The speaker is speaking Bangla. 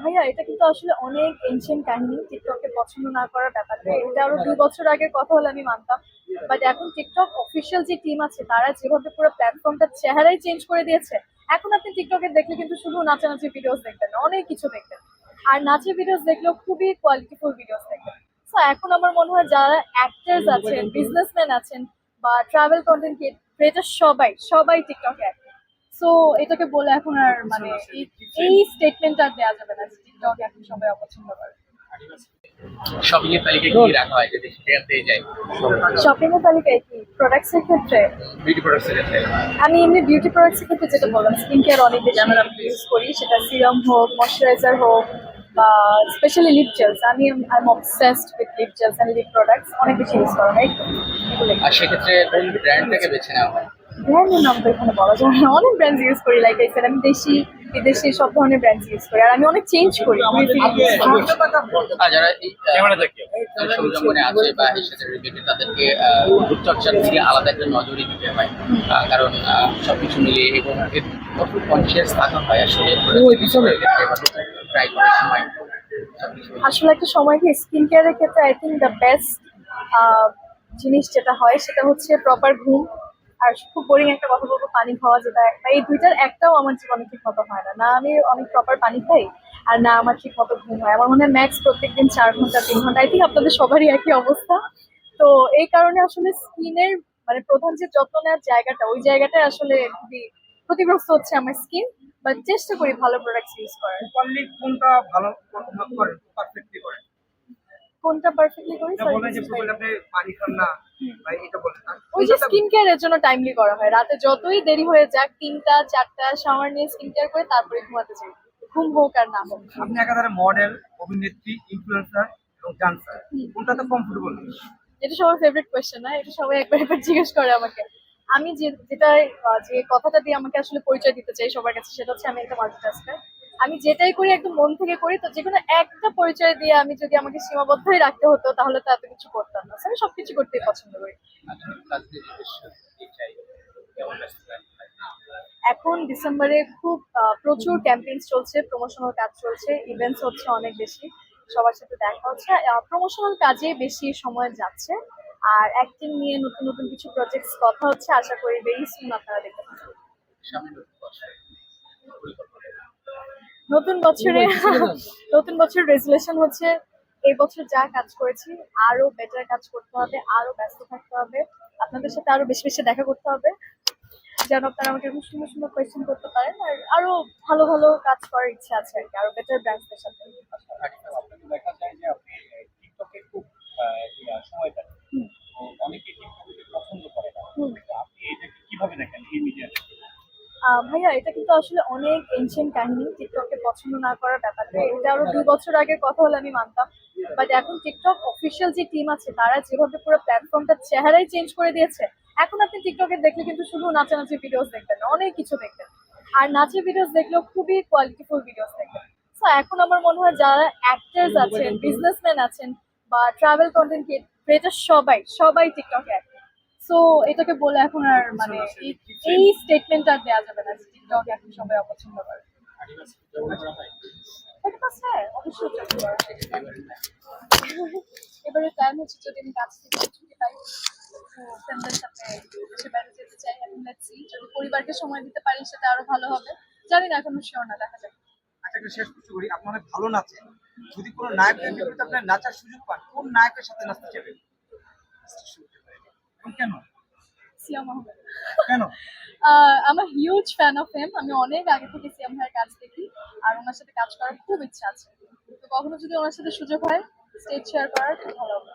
ভাইয়া, এটা কিন্তু আসলে অনেক এনশিয়েন্ট কাহিনী। টিকটককে পছন্দ না করার ব্যাপারটা। এটা আরও দুই বছর আগের কথা হলে আমি মানতাম। বাট এখন টিকটক অফিসিয়াল যে টিম আছে, তারা যেভাবে পুরো প্ল্যাটফর্মটা চেহারাই চেঞ্জ করে দিয়েছে, এখন আপনি টিকটকে দেখলে কিন্তু শুধু নাচানাচি ভিডিওস দেখবেন অনেক কিছু দেখবেন। আর নাচের ভিডিওস দেখলেও খুবই কোয়ালিটিফুল ভিডিওস দেখবেন। সো এখন আমার মনে হয় যারা অ্যাক্টার্স আছেন বিজনেসম্যান আছেন, বা ট্রাভেল কন্টেন্ট ক্রিয়েটার সবাই সবাই টিকটকে সো এটাকে বলে এখন আর মানে এই- এই স্টেটমেন্ট আর দেওয়া যাবে না টিকটক এখন সবাই অপছন্দ করে। শপিং এর তালিকায় কি রাখা হয় যদি শেয়ার দিয়ে যায়? শপিং এর তালিকায় কি? প্রোডাক্টস এর ক্ষেত্রে? বিউটি প্রোডাক্টস এর ক্ষেত্রে। আমি এমনি বিউটি প্রোডাক্টস এর ক্ষেত্রে যেটা বললাম স্কিন কেয়ার অনেক বেশি ইউজ করি সেটা সিরাম হোক ময়শ্চারাইজার হোক বা স্পেশালি লিপ জেলস আমি I am obsessed with lip gels and lip products অনেক বেশি ইউজ করা হয়। আর সেক্ষেত্রে কোন ব্র্যান্ডটাকে বেছে নেওয়া হয়? ব্র্যান্ডের নাম তো এখানে বলা যায় না। অনেক ব্র্যান্ড ইউজ করি লাইক আই আমি দেশি বিদেশি সব ধরনের ব্র্যান্ড ইউজ করি। আর আমি অনেক চেঞ্জ করি। ঘুরে ফিরে use করি। আর যারা সৌজন্যে আছে বা এর রিলেটেড তাদেরকে রূপচর্চার থেকে আলাদা একটা নজরই দিতে হয়। কারণ সবকিছু মিলিয়ে এবং এর কনসিয়াস থাকা হয় আসলে। ট্রাই করার সময়। আসলে একটা সময় কি স্কিন কেয়ারের ক্ষেত্রে আই থিঙ্ক দ্য বেস্ট জিনিস যেটা হয় সেটা হচ্ছে প্রপার ঘুম। আর খুব বোরিং একটা কথা বলব, পানি খাওয়া যেটা একটা, এই দুইটার একটাও আমার জীবনে ঠিক মতো হয় না। না আমি অনেক প্রপার পানি খাই আর না আমার ঠিক মতো ঘুম হয়। আমার মনে হয় ম্যাক্স প্রত্যেকদিন চার ঘণ্টা, তিন ঘণ্টা আই থিঙ্ক আপনাদের সবারই একই অবস্থা। তো এই কারণে আসলে স্কিনের মানে প্রধান যে যত্ন নেওয়ার জায়গাটা, ওই জায়গাটায় আসলে খুবই ক্ষতিগ্রস্ত হচ্ছে আমার স্কিন বাট চেষ্টা করি ভালো প্রোডাক্টস ইউজ করার। কোনটা ভালো করেন? কোনটা পারফেক্টলি করি ওই যে স্কিন কেয়ারের জন্য টাইমলি করা হয়। রাতে যতই দেরি হয়ে যাক তিনটা চারটা শাওয়ার নিয়ে স্কিন কেয়ার করে তারপরে ঘুমাতে যাই। ঘুম হোক আর না হোক। আপনি একাধারে মডেল অভিনেত্রী ইনফ্লুয়েন্সার এবং ডান্সার কোনটাতে কমফোর্টেবল এটা সবার ফেভারিট কোয়েশ্চেন না এটা সবাই একবার একবার জিজ্ঞেস করে আমাকে। আমি যে যেটা যে কথাটা দিয়ে আমাকে আসলে পরিচয় দিতে চাই সবার কাছে সেটা হচ্ছে আমি একটা মাল্টিটাস্কার আমি যেটাই করি একদম মন থেকে করি তো যে কোনো একটা পরিচয় দিয়ে আমি যদি আমাকে সীমাবদ্ধই রাখতে হতো তাহলে তো এত কিছু করতাম না। আমি সবকিছু করতেই পছন্দ করি। এখন ডিসেম্বরে খুব প্রচুর ক্যাম্পেইন চলছে প্রমোশনাল কাজ চলছে ইভেন্টস হচ্ছে অনেক বেশি সবার সাথে দেখা হচ্ছে। প্রমোশনাল কাজে বেশি সময় যাচ্ছে আর অ্যাক্টিং নিয়ে নতুন নতুন কিছু প্রজেক্টস কথা হচ্ছে আশা করি ভেরি সুন আপনারা দেখতে পাবেন। নতুন বছরে নতুন বছর রেজুলেশন হচ্ছে এই বছর যা কাজ করেছি আরও বেটার কাজ করতে হবে আরও ব্যস্ত থাকতে হবে আপনাদের সাথে আরও বেশি বেশি দেখা করতে হবে। যেন আপনারা আমাকে খুব সুন্দর সুন্দর কোয়েশ্চেন করতে পারেন আর আরও ভালো ভালো কাজ করার ইচ্ছা আছে আর কি আরও বেটার ব্র্যান্ডসদের সাথে। দেখা যায় যে ভাইয়া, এটা কিন্তু আসলে অনেক এনশিয়েন্ট কাহিনী টিকটককে পছন্দ না করার ব্যাপারটা। এটা আরও দুই বছর আগের কথা হলে আমি মানতাম। বাট এখন টিকটক অফিসিয়াল যে টিম আছে, তারা যেভাবে পুরো প্ল্যাটফর্মটা চেহারাই চেঞ্জ করে দিয়েছে, এখন আপনি টিকটকে দেখলে কিন্তু শুধু নাচানাচি ভিডিওস দেখবেন না, অনেক কিছু দেখবেন। আর নাচের ভিডিওস দেখলেও খুবই কোয়ালিটিফুল ভিডিওস দেখবেন। সো এখন আমার মনে হয় যারা অ্যাক্টার্স আছেন বিজনেসম্যান আছেন, বা ট্রাভেল কন্টেন্ট ক্রিয়েটার সবাই সবাই টিকটকে অ্যাক্টিভ সো এটাকে বলে এখন আর মানে এই- স্টেটমেন্ট আর দেওয়া যাবে না টিকটক এখন সবাই অপছন্দ করে। এবারে প্ল্যান হচ্ছে যদি আমি কাজ থেকে ছুটি পাই ফ্রেন্ডদের সাথে দেশে বাইরে যেতে চাই, এখন সি যদি পরিবারকে সময় দিতে পারি, সেটা আরও ভালো হবে। জানি না, এখনও শিওর না, দেখা যাবে আচ্ছা একটা শেষ প্রশ্ন করি। আপনি অনেক ভালো নাচেন যদি কোনো নায়কের বিপরীতে আপনার নাচার সুযোগ পান, কোন নায়কের সাথে নাচতে চাইবেন? কেন? সিয়াম আহমেদ। কেন? আমার হিউজ ফ্যান অফ হিম আমি অনেক আগে থেকে সিয়াম ভাইয়ের কাজ দেখি আর ওনার সাথে কাজ করার খুব ইচ্ছা আছে। তো কখনো যদি ওনার সাথে সুযোগ হয় স্টেজ শেয়ার করার ভালো হবে।